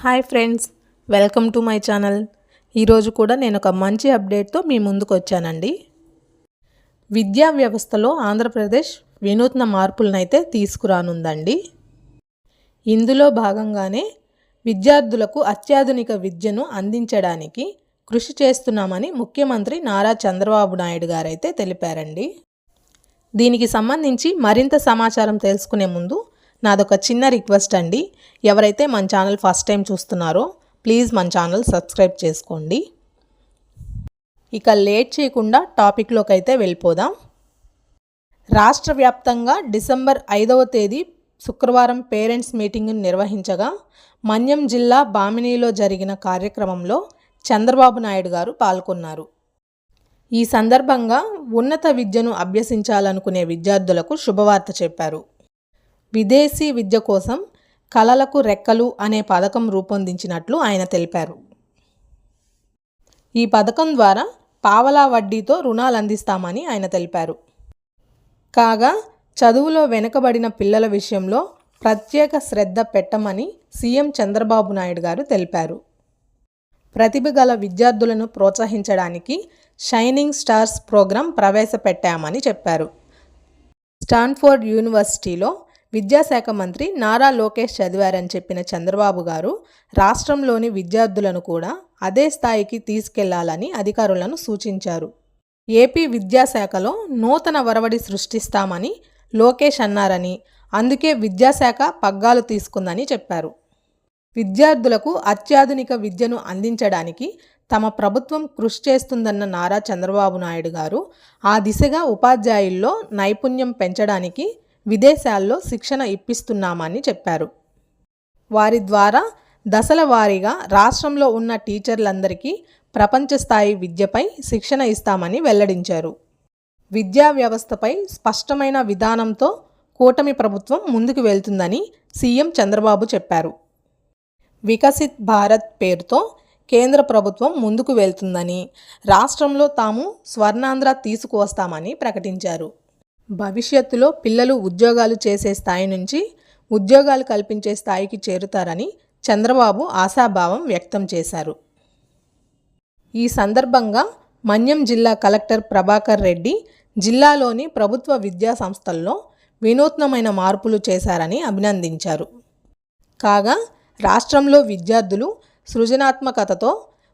Hi friends welcome to my channel. ఈరోజు కూడా నేను ఒక మంచి అప్డేట్తో మీ ముందుకు వచ్చానండి. విద్యా వ్యవస్థలో ఆంధ్రప్రదేశ్ వినూత్న మార్పులనైతే తీసుకురానుందండి. ఇందులో భాగంగానే విద్యార్థులకు అత్యాధునిక విద్యను అందించడానికి కృషి చేస్తున్నామని ముఖ్యమంత్రి నారా చంద్రబాబు నాయుడు గారైతే తెలిపారండి. దీనికి సంబంధించి మరింత సమాచారం తెలుసుకునే ముందు నాదొక చిన్న రిక్వెస్ట్ అండి. ఎవరైతే మన ఛానల్ ఫస్ట్ టైం చూస్తున్నారో ప్లీజ్ మన ఛానల్ సబ్స్క్రైబ్ చేసుకోండి. ఇక లేట్ చేయకుండా టాపిక్లోకి అయితే వెళ్ళిపోదాం. రాష్ట్ర వ్యాప్తంగా డిసెంబర్ ఐదవ తేదీ శుక్రవారం పేరెంట్స్ మీటింగ్ను నిర్వహించగా మన్యం జిల్లా బామినీలో జరిగిన కార్యక్రమంలో చంద్రబాబు నాయుడు గారు పాల్గొన్నారు. ఈ సందర్భంగా ఉన్నత విద్యను అభ్యసించాలనుకునే విద్యార్థులకు శుభవార్త చెప్పారు. విదేశీ విద్య కోసం కళలకు రెక్కలు అనే పథకం రూపొందించినట్లు ఆయన తెలిపారు. ఈ పథకం ద్వారా పావలా వడ్డీతో రుణాలు అందిస్తామని ఆయన తెలిపారు. కాగా చదువులో వెనుకబడిన పిల్లల విషయంలో ప్రత్యేక శ్రద్ధ పెట్టమని సీఎం చంద్రబాబు నాయుడు గారు తెలిపారు. ప్రతిభ గల విద్యార్థులను ప్రోత్సహించడానికి షైనింగ్ స్టార్స్ ప్రోగ్రాం ప్రవేశపెట్టామని చెప్పారు. స్టాన్ఫోర్డ్ యూనివర్సిటీలో విద్యాశాఖ మంత్రి నారా లోకేష్ చదివారని చెప్పిన చంద్రబాబు గారు రాష్ట్రంలోని విద్యార్థులను కూడా అదే స్థాయికి తీసుకెళ్ళాలని అధికారులను సూచించారు. ఏపీ విద్యాశాఖలో నూతన వరవడి సృష్టిస్తామని లోకేష్ అన్నారని అందుకే విద్యాశాఖ పగ్గాలు తీసుకుందని చెప్పారు. విద్యార్థులకు అత్యాధునిక విద్యను అందించడానికి తమ ప్రభుత్వం కృషి చేస్తుందన్న నారా చంద్రబాబు నాయుడు గారు ఆ దిశగా ఉపాధ్యాయుల్లో నైపుణ్యం పెంచడానికి విదేశాల్లో శిక్షణ ఇప్పిస్తున్నామని చెప్పారు. వారి ద్వారా దశల వారీగా రాష్ట్రంలో ఉన్న టీచర్లందరికీ ప్రపంచ స్థాయి విద్యపై శిక్షణ ఇస్తామని వెల్లడించారు. విద్యా వ్యవస్థపై స్పష్టమైన విధానంతో కూటమి ప్రభుత్వం ముందుకు వెళ్తుందని సీఎం చంద్రబాబు చెప్పారు. వికసిత్ భారత్ పేరుతో కేంద్ర ప్రభుత్వం ముందుకు వెళ్తుందని రాష్ట్రంలో తాము స్వర్ణాంధ్ర తీసుకువస్తామని ప్రకటించారు. భవిష్యత్తులో పిల్లలు ఉద్యోగాలు చేసే స్థాయి నుంచి ఉద్యోగాలు కల్పించే స్థాయికి చేరుతారని చంద్రబాబు ఆశాభావం వ్యక్తం చేశారు. ఈ సందర్భంగా మన్యం జిల్లా కలెక్టర్ ప్రభాకర్ రెడ్డి జిల్లాలోని ప్రభుత్వ విద్యా సంస్థల్లో వినూత్నమైన మార్పులు చేశారని అభినందించారు. కాగా రాష్ట్రంలో విద్యార్థులు సృజనాత్మకతతో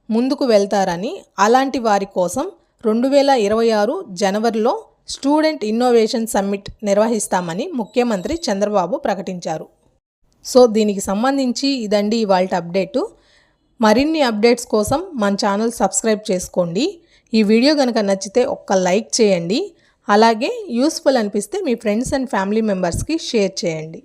ముందుకు వెళ్తారని అలాంటి వారి కోసం రెండు వేల ఇరవై ఆరు జనవరిలో స్టూడెంట్ ఇన్నోవేషన్ సమ్మిట్ నిర్వహిస్తామని ముఖ్యమంత్రి చంద్రబాబు ప్రకటించారు. సో దీనికి సంబంధించి ఇదండి ఇవాళ అప్డేటు. మరిన్ని అప్డేట్స్ కోసం మన ఛానల్ సబ్స్క్రైబ్ చేసుకోండి. ఈ వీడియో కనుక నచ్చితే ఒక్క లైక్ చేయండి. అలాగే యూస్ఫుల్ అనిపిస్తే మీ ఫ్రెండ్స్ అండ్ ఫ్యామిలీ మెంబర్స్కి షేర్ చేయండి.